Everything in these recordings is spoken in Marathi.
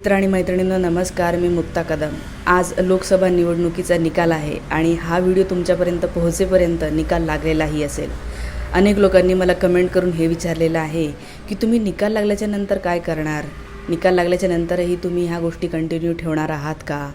मित्र आणि मैत्रिणींना नमस्कार. मी मुक्ता कदम. आज लोकसभा निवडणुकीचा निकाल आहे आणि हा व्हिडिओ तुमच्यापर्यंत पोहोचेपर्यंत निकाल लागलेलाही असेल. अनेक लोकांनी मला कमेंट करून हे विचारलेलं आहे की तुम्ही निकाल लागल्याच्या नंतर काय करणार? निकाल लागल्याच्या नंतरही तुम्ही ह्या गोष्टी कंटिन्यू ठेवणार आहात का?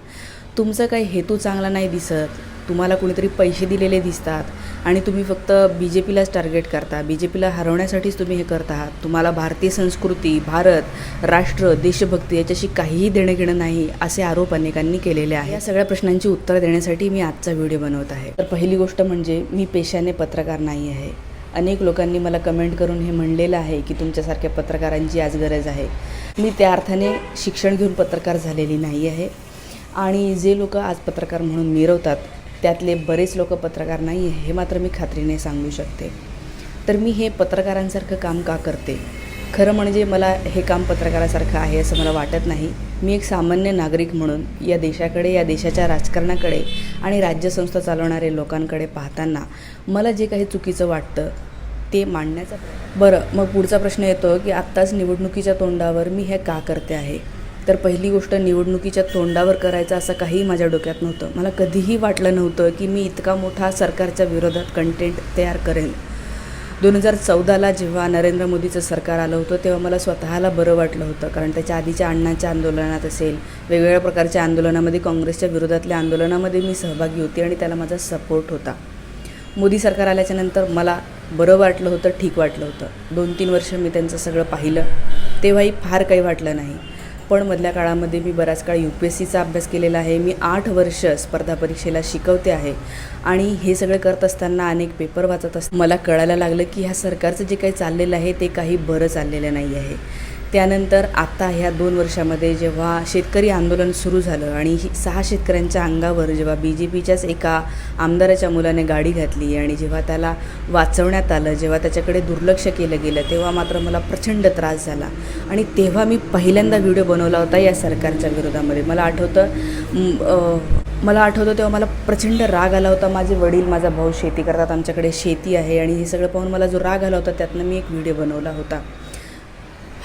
तुमचा काही हेतू चांगला नाही दिसत. तुम्हाला कुणीतरी पैसे दिलेले दिसतात आणि तुम्ही फक्त बी जे पीलाच टार्गेट करता. बी जे पीला हरवण्यासाठीच तुम्ही हे करत आहात. तुम्हाला भारतीय संस्कृती भारत राष्ट्र देशभक्ती याच्याशी काहीही देणं घेणं नाही असे आरोप अनेकांनी केलेले आहे या सगळ्या प्रश्नांची उत्तरं देण्यासाठी मी आजचा व्हिडिओ बनवत आहे. तर पहिली गोष्ट म्हणजे मी पेशाने पत्रकार नाही आहे. अनेक लोकांनी मला कमेंट करून हे म्हणलेलं आहे की तुमच्यासारख्या पत्रकारांची आज गरज आहे. मी त्या अर्थाने शिक्षण घेऊन पत्रकार झालेली नाही आहे. आणि जे लोक आज पत्रकार म्हणून मिरवतात त्यातले बरेच लोक पत्रकार नाही आहे हे मात्र मी खात्रीने सांगू शकते. तर मी हे पत्रकारांसारखं काम का करते? खरं म्हणजे मला हे काम पत्रकारासारखं आहे असं मला वाटत नाही. मी एक सामान्य नागरिक म्हणून या देशाकडे या देशाच्या राजकारणाकडे आणि राज्यसंस्था चालवणारे लोकांकडे पाहताना मला जे काही चुकीचं वाटतं ते मांडण्याचा बरं मग पुढचा प्रश्न येतो की आत्ताच निवडणुकीच्या तोंडावर मी हे का करते आहे? तर पहिली गोष्ट निवडणुकीच्या तोंडावर करायचं असं काही माझ्या डोक्यात नव्हतं. मला कधीही वाटलं नव्हतं की मी इतका मोठा सरकारच्या विरोधात कंटेंट तयार करेन. दोन हजार चौदाला जेव्हा नरेंद्र मोदीचं सरकार आलं होतं तेव्हा मला स्वतःला बरं वाटलं होतं. कारण त्याच्या आधीच्या अण्णांच्या आंदोलनात असेल वेगवेगळ्या प्रकारच्या आंदोलनामध्ये काँग्रेसच्या विरोधातल्या आंदोलनामध्ये मी सहभागी होती आणि त्याला माझा सपोर्ट होता. मोदी सरकार आल्याच्यानंतर मला बरं वाटलं होतं ठीक वाटलं होतं. दोन तीन वर्ष मी त्यांचं सगळं पाहिलं. तेव्हाही फार काही वाटलं नाही. पण मधल्या काळामध्ये मी बराच काळ यू पी एस सीचा अभ्यास केलेला आहे. मी आठ वर्ष स्पर्धा परीक्षेला शिकवते आहे. आणि हे सगळं करत असताना अनेक पेपर वाचत असताना मला कळायला लागलं की ह्या सरकारचं जे काही चाललेलं आहे ते काही बरं चाललेलं नाही आहे. त्यानंतर आता ह्या दोन वर्षामध्ये जेव्हा शेतकरी आंदोलन सुरू झालं आणि ही सहा शेतकऱ्यांच्या अंगावर जेव्हा बी जे पीच्याच एका आमदाराच्या मुलाने गाडी घातली आणि जेव्हा त्याला वाचवण्यात आलं जेव्हा त्याच्याकडे दुर्लक्ष केलं गेलं तेव्हा मात्र मला प्रचंड त्रास झाला. आणि तेव्हा मी पहिल्यांदा व्हिडिओ बनवला होता या सरकारच्या विरोधामध्ये. मला आठवतं मला आठवतं तेव्हा मला प्रचंड राग आला होता. माझे वडील माझा भाऊ शेती करतात आमच्याकडे शेती आहे आणि हे सगळं पाहून मला जो राग आला होता त्यातनं मी एक व्हिडिओ बनवला होता.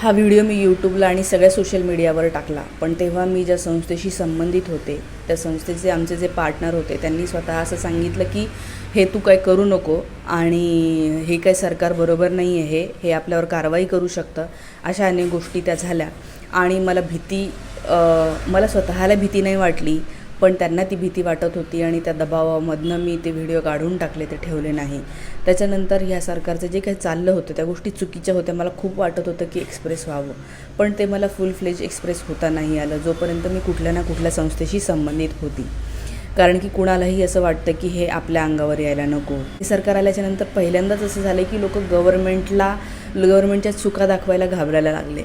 हा व्हिडिओ मी यूट्यूबला आणि सगळ्या सोशल मीडियावर टाकला. पण तेव्हा मी ज्या संस्थेशी संबंधित होते त्या संस्थेचे आमचे जे पार्टनर होते त्यांनी स्वतः असं सांगितलं की हे तू काय करू नको आणि हे काय सरकार बरोबर नाही आहे हे आपल्यावर कारवाई करू शकतं. अशा अनेक गोष्टी त्या झाल्या. आणि मला भीती मला स्वतःला भीती नाही वाटली. पण त्यांना ती भीती वाटत होती आणि त्या दबावामधनं मी ते व्हिडिओ काढून टाकले ते ठेवले नाही. त्याच्यानंतर ह्या सरकारचं जे काही चाललं होतं त्या गोष्टी चुकीच्या होत्या. मला खूप वाटत होतं की एक्सप्रेस व्हावं. पण ते मला फुल फ्लेज एक्सप्रेस होता नाही आलं जोपर्यंत मी कुठल्या ना कुठल्या संस्थेशी संबंधित होती. कारण की कुणालाही असं वाटतं की हे आपल्या अंगावर यायला नको. हे सरकार आल्याच्यानंतर पहिल्यांदाच असं झालं की लोक गव्हर्नमेंटला गव्हर्नमेंटच्या चुका दाखवायला घाबरायला लागले.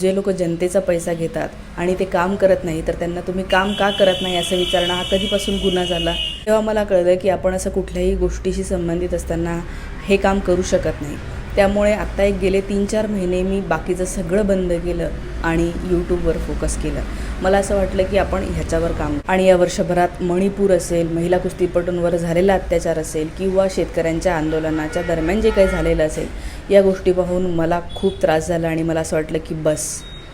जे लोक जनतेचा पैसा घेतात आणि ते काम करत नाही तर त्यांना तुम्ही काम का करत नाही असं विचारणं हा कधीपासून गुन्हा झाला? तेव्हा मला कळलं की आपण असं कुठल्याही गोष्टीशी संबंधित असताना हे काम करू शकत नाही. त्यामुळे आत्ता एक गेले तीन चार महिने मी बाकीचं सगळं बंद केलं आणि यूट्यूबवर फोकस केलं. मला असं वाटलं की आपण ह्याच्यावर काम आणि या वर्षभरात मणिपूर असेल महिला कुस्तीपटूंवर झालेला अत्याचार असेल किंवा शेतकऱ्यांच्या आंदोलनाच्या दरम्यान जे काही झालेलं असेल या गोष्टी पाहून मला खूप त्रास झाला आणि मला असं वाटलं की बस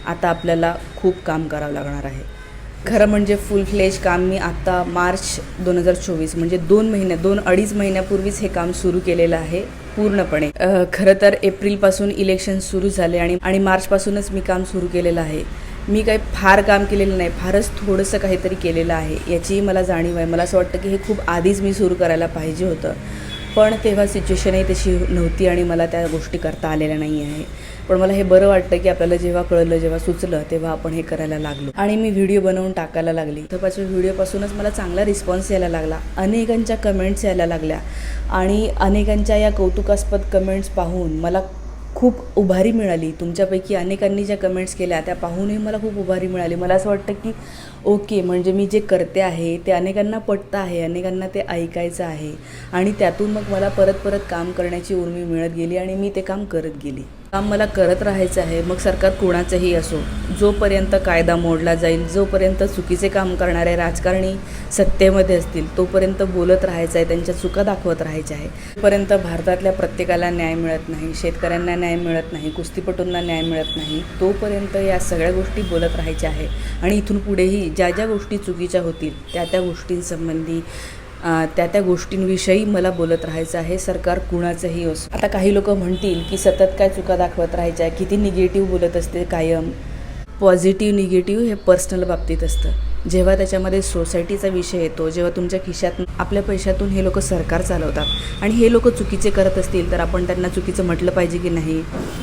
आता आपल्याला खूप काम करावं लागणार आहे. खरं म्हणजे फुल फ्लेज काम मी आत्ता मार्च दोन हजार चोवीस म्हणजे दोन महिन्या दोन अडीच महिन्यापूर्वीच हे काम सुरू केलेलं आहे पूर्णपणे. खरं तर एप्रिलपासून इलेक्शन सुरू झाले आणि आणि मार्चपासूनच मी काम सुरू केलेलं आहे. मी काही फार काम केलेलं नाही फारच थोडंसं काहीतरी केलेलं आहे याचीही मला जाणीव आहे. मला असं वाटतं की हे खूप आधीच मी सुरू करायला पाहिजे होतं. पण तेव्हा सिच्युएशनही तशी नव्हती आणि मला त्या गोष्टी करता आलेल्या नाही आहे पण मला हे बरं वाटतं की आपल्याला जेव्हा कळलं जेव्हा सुचलं तेव्हा आपण हे करायला लागलो. आणि मी व्हिडिओ बनवून टाकायला लागली. तर व्हिडिओपासूनच मला चांगला रिस्पॉन्स यायला लागला. अनेकांच्या कमेंट्स यायला लागल्या. आणि अनेकांच्या या कौतुकास्पद कमेंट्स पाहून मला खूप उभारी मिळाली. तुमच्यापैकी अनेकांनी ज्या कमेंट्स केल्या त्या पाहूनही मला खूप उभारी मिळाली. मला असं वाटतं की ओके म्हणजे मी जे करते आहे ते अनेकांना पटतं आहे अनेकांना ते ऐकायचं आहे. आणि त्यातून मग मला परत परत काम करण्याची उर्मी मिळत गेली आणि मी ते काम करत गेली. काम मला करत राहायचं आहे मग सरकार कोणाचंही असो. जोपर्यंत कायदा मोडला जाईल जोपर्यंत चुकीचे काम करणारे राजकारणी सत्तेमध्ये असतील तोपर्यंत बोलत राहायचं आहे त्यांच्या चुका दाखवत राहायच्या आहे. तोपर्यंत भारतातल्या प्रत्येकाला न्याय मिळत नाही शेतकऱ्यांना न्याय मिळत नाही कुस्तीपटूंना न्याय मिळत नाही तोपर्यंत या सगळ्या गोष्टी बोलत राहायच्या आहे. आणि इथून पुढेही ज्या ज्या गोष्टी चुकीच्या होतील त्या त्या गोष्टींसंबंधी त्या त्या गोष्टींविषयी मला बोलत राहायचं आहे. सरकार कुणाचंही असो. आता काही लोक म्हणतील की सतत काय चुका दाखवत राहायच्या किती निगेटिव्ह बोलत असते कायम. पॉझिटिव्ह निगेटिव्ह हे पर्सनल बाबतीत असतं. जेव्हा त्याच्यामध्ये सोसायटीचा विषय येतो जेव्हा तुमच्या खिशात आपल्या पैशातून हे लोक सरकार चालवतात. आणि हे लोक चुकीचे करत असतील तर आपण त्यांना चुकीचं म्हटलं पाहिजे की नाही?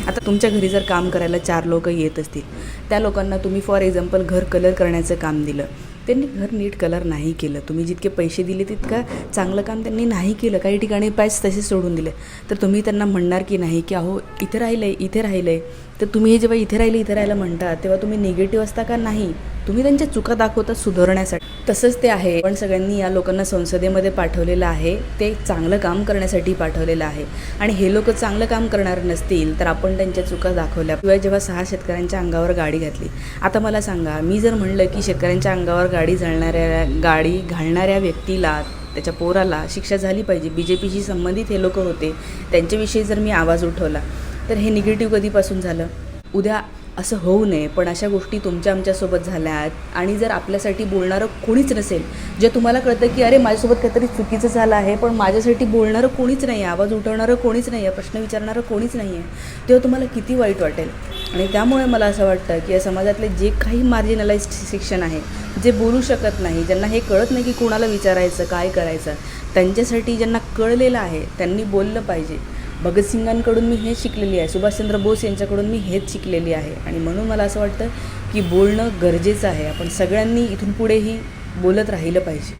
आता तुमच्या घरी जर काम करायला चार लोक येत असतील त्या लोकांना तुम्ही फॉर एक्झाम्पल घर कलर करण्याचं काम दिलं. त्यांनी घर नीट कलर नाही केलं. तुम्ही जितके पैसे दिले तितका चांगलं काम त्यांनी नाही केलं. काही ठिकाणी पायच तसे सोडून दिले. तर तुम्ही त्यांना म्हणणार की नाही की अहो इथे राहिलं आहे इथे राहिलं आहे तर तुम्ही हे जेव्हा इथे राहिले इथे राहायला म्हणता तेव्हा तुम्ही निगेटिव्ह असता का नाही? तुम्ही त्यांच्या चुका दाखवता सुधारण्यासाठी. तसंच ते आहे. पण सगळ्यांनी या लोकांना संसदेमध्ये पाठवलेलं आहे. ते चांगलं काम करण्यासाठी पाठवलेलं आहे. आणि हे लोक चांगलं काम करणार नसतील तर आपण त्यांच्या चुका दाखवल्या. किंवा जेव्हा सहा शेतकऱ्यांच्या अंगावर गाडी घातली. आता मला सांगा मी जर म्हणलं की शेतकऱ्यांच्या अंगावर गाडी जळणाऱ्या गाडी घालणाऱ्या व्यक्तीला त्याच्या पोराला शिक्षा झाली पाहिजे बी जे पीशी संबंधित हे लोक होते त्यांच्याविषयी जर मी आवाज उठवला तर हे निगेटिव्ह कधीपासून झालं? उद्या असं होऊ नये पण अशा गोष्टी तुमच्या आमच्यासोबत झाल्या आहेत आणि जर आपल्यासाठी बोलणारं कोणीच नसेल जे तुम्हाला कळतं की अरे माझ्यासोबत काहीतरी चुकीचं झालं आहे पण माझ्यासाठी बोलणारं कोणीच नाही आहे आवाज उठवणारं कोणीच नाही आहे प्रश्न विचारणारं कोणीच नाही आहे तेव्हा तुम्हाला किती वाईट वाटेल. आणि त्यामुळे मला असं वाटतं की या समाजातले जे काही मार्जिनलाइज्ड शिक्षण आहे जे बोलू शकत नाही ज्यांना हे कळत नाही की कोणाला विचारायचं काय करायचं त्यांच्यासाठी ज्यांना कळलेलं आहे त्यांनी बोललं पाहिजे. भगतसिंगांकडून मी हेच शिकलेली आहे. सुभाषचंद्र बोस यांच्याकडून मी हेच शिकलेली आहे. आणि म्हणून मला असं वाटतं की बोलणं गरजेचं आहे. आपण सगळ्यांनी इथून पुढेही बोलत राहिलं पाहिजे.